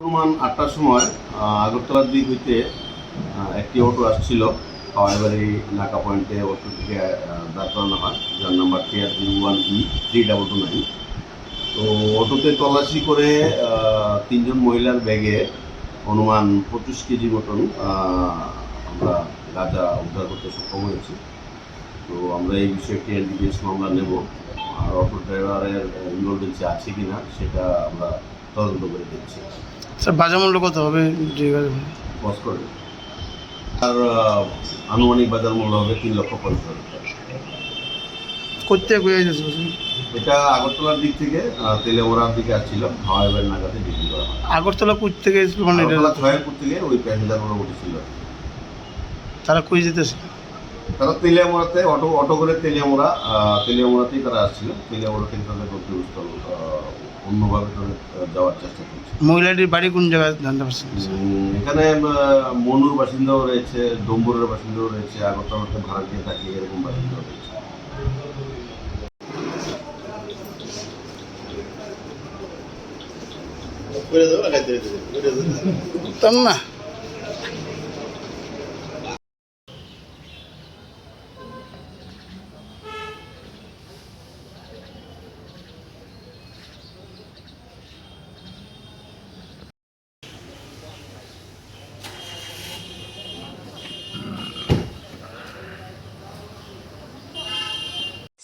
অনুমান আটটার সময় আগরতলার দিক হইতে একটি অটো আসছিল। হাওয়াইবাড়ি নাকা পয়েন্টে অটোটিকে আহ, দাঁড় করানো হয়। যার number TR zero one E three double two nine তো অটোতে তল্লাশি করে তিনজন মহিলার ব্যাগে অনুমান পঁচিশ কেজি মতন আমরা গাঁজা উদ্ধার করতে সক্ষম হয়েছি। তো আমরা এই বিষয়ে একটি এনডিপিএস মামলা নেব। আর অটো ড্রাইভারের ইনভলভেন্সি আছে কি না সেটা আমরা তদন্ত করে দেখছি। স্যার বাজার মূল্য কত হবে? বস করে। আর আনুমানিক বাজার মূল্য হবে তিন লক্ষ পঞ্চাশ হাজার করতে এটা আগরতলার দিক থেকে তেলেমোড়ার দিকে আসছিল। হাওয়াইবার নাগাতে বিক্রি করা হয়। আগরতলা কুচ থেকে মানে এটা? আগরতলা ছয়েরপুর থেকে ওই প্যাসেঞ্জারগুলো উঠেছিল। তারা কুই যেতেছে? তারা তেলিয়ামোড়াতে অটো অটো করে তেলিয়ামোড়া তেলিয়ামোড়াতেই তারা আসছিল। তেলিয়ামোড়া থেকে তাদের গন্তব্যস্থল অন্যভাবে তাদের যাওয়ার চেষ্টা করছে মহিলাটির বাড়ি কোন জায়গায় জানতে পারছেন? এখানে মনুর বাসিন্দাও রয়েছে ডম্বুরের বাসিন্দাও রয়েছে আগরতলাতে ভাড়া দিয়ে থাকে এরকম বাসিন্দাও রয়েছে। তাম না।